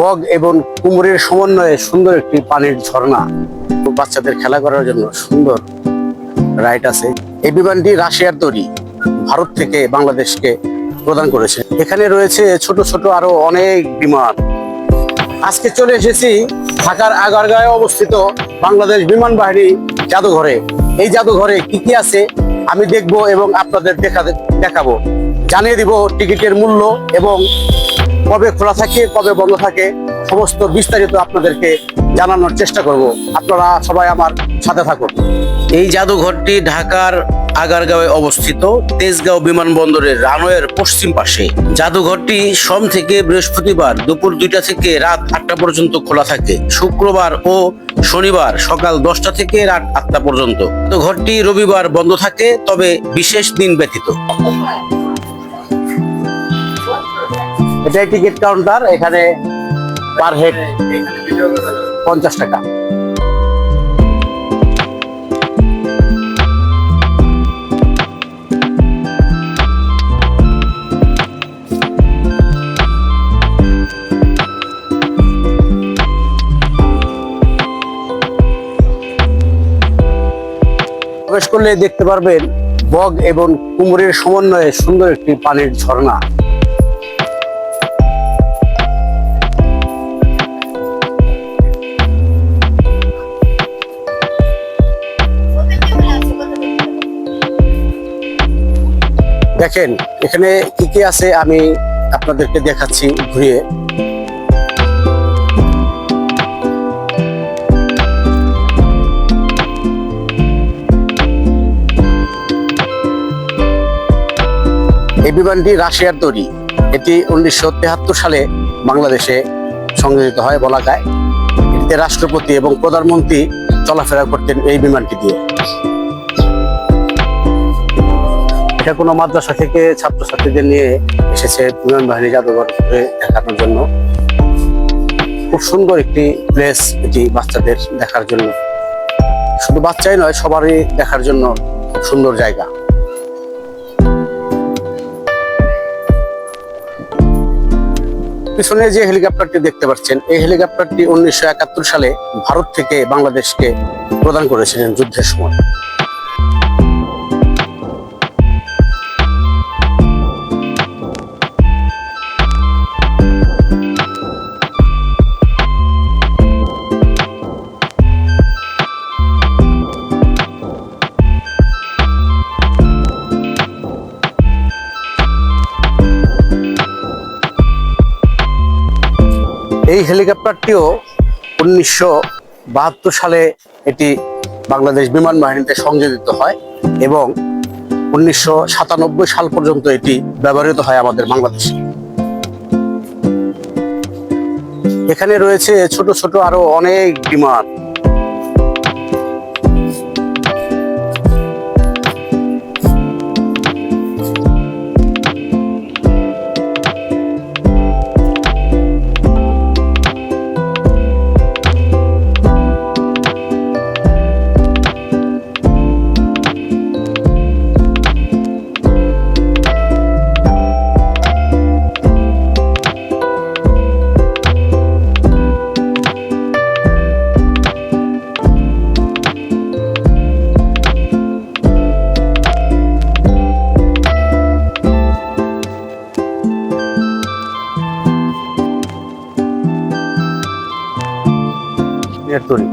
বগ এবং কুমোরের সমন্বয়ে সুন্দর একটি পানির ঝর্ণা। বাচ্চাদের খেলা করার জন্য সুন্দর রাইড আছে। এই বিমানটি রাশিয়ার তৈরি। ভারত থেকে বাংলাদেশকে প্রদান করেছে। এখানে রয়েছে ছোট ছোট আরও অনেক বিমান। আজকে চলে এসেছি ঢাকার আগারগাঁয়ে অবস্থিত বাংলাদেশ বিমান বাহিনী জাদুঘরে। এই জাদুঘরে কি কি আছে আমি দেখব এবং আপনাদের দেখা, দেখাবো। জানিয়ে দিব টিকিটের মূল্য এবং কবে খোলা থাকে, কবে বন্ধ থাকে, সমস্ত বিস্তারিত আপনাদেরকে জানানোর চেষ্টা করব। আপনারা সবাই আমার সাথে থাকুন। এই জাদুঘরটি ঢাকার আগারগাঁওয়ে অবস্থিত তেজগাঁও বিমানবন্দরের রানওয়ের পশ্চিম পাশে। জাদুঘরটি সোম থেকে বৃহস্পতিবার দুপুর দুইটা থেকে রাত আটটা পর্যন্ত খোলা থাকে। শুক্রবার ও শনিবার সকাল দশটা থেকে রাত আটটা পর্যন্ত। ঘরটি রবিবার বন্ধ থাকে, তবে বিশেষ দিন ব্যতীত। এটাই টিকিট কাউন্টার এখানে পার হেড পঞ্চাশ টাকা। প্রবেশ করলে দেখতে পারবেন বগ এবং কুমোরের সমন্বয়ে সুন্দর একটি পানির ঝর্ণা। দেখেন, এখানে কি কি আছে আমি আপনাদেরকে দেখাচ্ছি ঘুরিয়ে। এই বিমানটি রাশিয়ার তৈরি। এটি উনিশশো তেহাত্তর সালে বাংলাদেশে সংযোজিত হয় বলা যায়। এটিতে রাষ্ট্রপতি এবং প্রধানমন্ত্রী চলাফেরা করতেন এই বিমানটি দিয়ে। এটা কোনো মাদ্রাসা থেকে ছাত্রছাত্রীদের নিয়ে এসেছে বিমান বাহিনী জাদুঘর দেখানোর জন্য। খুব সুন্দর একটি প্লেস এটি বাচ্চাদের দেখার জন্য। শুধু বাচ্চাই নয়, সবারই দেখার জন্য খুব সুন্দর জায়গা। পিছনে যে হেলিকপ্টারটি দেখতে পাচ্ছেন, এই হেলিকপ্টারটি উনিশশো একাত্তর সালে ভারত থেকে বাংলাদেশকে প্রদান করেছিলেন যুদ্ধের সময়। এই হেলিকপ্টারটিও উনিশশো বাহাত্তর সালে এটি বাংলাদেশ বিমান বাহিনীতে সংযোজিত হয় এবং উনিশশো সাতানব্বই সাল পর্যন্ত এটি ব্যবহৃত হয় আমাদের বাংলাদেশে। এখানে রয়েছে ছোট ছোট আরও অনেক বিমান। চীনের তৈরি।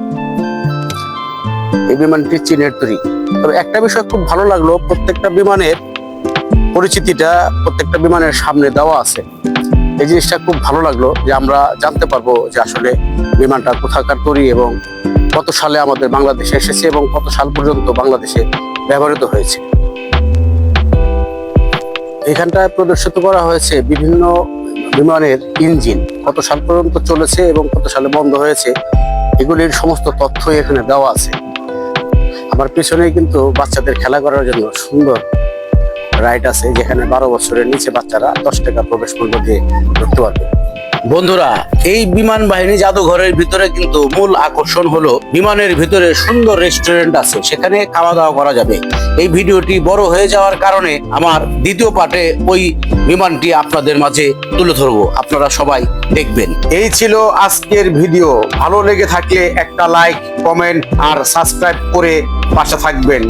এই বিমানটি চীনের তৈরি। তবে একটা বিষয় খুব ভালো লাগল, প্রত্যেকটা বিমানের পরিচিতিটা প্রত্যেকটা বিমানের সামনে দেওয়া আছে। এই জিনিসটা খুব ভালো লাগল যে আমরা জানতে পারব যে আসলে বিমানটা কোথাকার তৈরি এবং কত সালে আমাদের বাংলাদেশে এসেছে এবং কত সাল পর্যন্ত বাংলাদেশে ব্যবহৃত হয়েছে। এখানটায় প্রদর্শিত করা হয়েছে বিভিন্ন বিমানের ইঞ্জিন, কত সাল পর্যন্ত চলেছে এবং কত সালে বন্ধ হয়েছে এগুলির সমস্ত তথ্যই এখানে দেওয়া আছে। আমার পিছনে কিন্তু বাচ্চাদের খেলা করার জন্য সুন্দর রাইড আছে, যেখানে বারো বছরের নিচে বাচ্চারা দশ টাকা প্রবেশ মূল্য দিয়ে ঢুকতে পারবে। বন্ধুরা, এই বিমান বাহিনী জাদুঘরের ভিতরে কিন্তু মূল আকর্ষণ হলো বিমানের ভিতরে সুন্দর রেস্টুরেন্ট আছে, সেখানে খাওয়া দাওয়া করা যাবে। এই ভিডিওটি বড় হয়ে যাওয়ার কারণে আমার দ্বিতীয় পার্টে ওই বিমানটি আপনাদের মাঝে তুলে ধরবো, আপনারা সবাই দেখবেন। এই ছিল আজকের ভিডিও। ভালো লেগে থাকলে একটা লাইক, কমেন্ট আর সাবস্ক্রাইব করে পাশে থাকবেন।